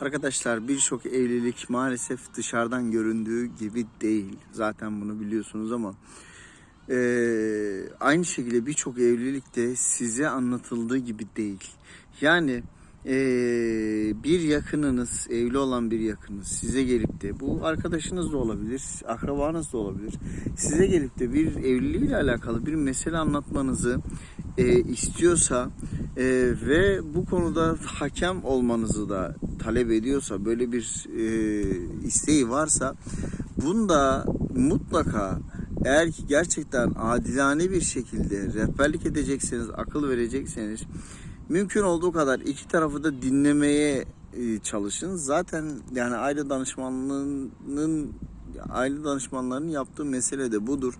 Arkadaşlar birçok evlilik maalesef dışarıdan göründüğü gibi değil. Zaten bunu biliyorsunuz ama eee, aynı şekilde birçok evlilik de size anlatıldığı gibi değil. Yani eee, bir yakınınız, evli olan bir yakınınız size gelip de bu arkadaşınız da olabilir, akrabanız da olabilir. Size gelip de bir evliliğiyle alakalı bir mesele anlatmanızı eee, istiyorsa eee, ve bu konuda hakem olmanızı da talep ediyorsa, böyle bir eee, isteği varsa bunda mutlaka eğer ki gerçekten adilane bir şekilde rehberlik edecekseniz, akıl verecekseniz mümkün olduğu kadar iki tarafı da dinlemeye e, çalışın. Zaten yani aile danışmanlığının aile danışmanlarının yaptığı mesele de budur.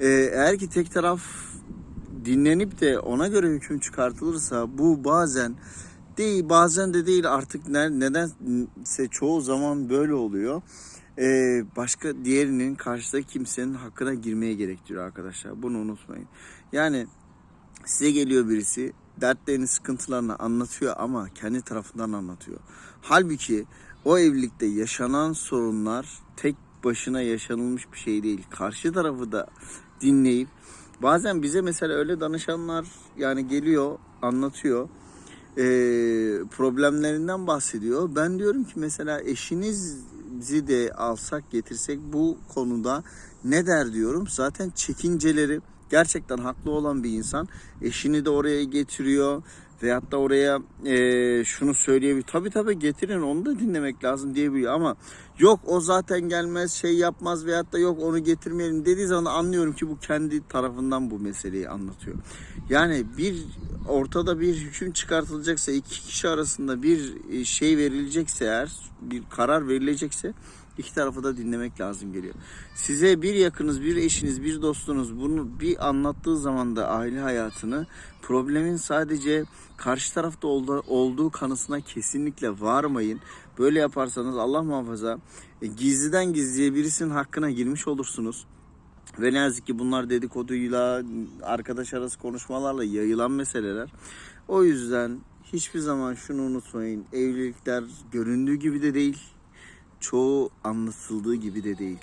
E, eğer ki tek taraf dinlenip de ona göre hüküm çıkartılırsa bu bazen değil bazen de değil artık ne- nedense çoğu zaman böyle oluyor. Ee, başka diğerinin karşıdaki kimsenin hakkına girmeye gerektiriyor arkadaşlar. Bunu unutmayın. Yani size geliyor birisi dertlerini sıkıntılarını anlatıyor ama kendi tarafından anlatıyor. Halbuki o evlilikte yaşanan sorunlar tek başına yaşanılmış bir şey değil. Karşı tarafı da dinleyip bazen bize mesela öyle danışanlar yani geliyor anlatıyor e, problemlerinden bahsediyor. Ben diyorum ki mesela eşinizi de alsak getirsek bu konuda ne der diyorum. Zaten çekinceleri gerçekten haklı olan bir insan eşini de oraya getiriyor veyahut da oraya e, şunu söyleyebilir. Tabii tabii getirin onu da dinlemek lazım diyebiliyor ama yok o zaten gelmez şey yapmaz veyahut da yok onu getirmeyelim dediği zaman anlıyorum ki bu kendi tarafından bu meseleyi anlatıyor. Yani bir ortada bir hüküm çıkartılacaksa iki kişi arasında bir e, şey verilecekse eğer bir karar verilecekse iki tarafı da dinlemek lazım geliyor. Size bir yakınız, bir eşiniz, bir dostunuz bunu bir anlattığı zaman da aile hayatını problemin sadece karşı tarafta oldu- olduğu kanısına kesinlikle varmayın. Böyle yaparsanız Allah muhafaza e, gizliden gizliye birisinin hakkına girmiş olursunuz. Ve ne yazık ki bunlar dedikoduyla, arkadaş arası konuşmalarla yayılan meseleler. O yüzden hiçbir zaman şunu unutmayın. Evlilikler göründüğü gibi de değil. Çoğu anlatıldığı gibi de değil.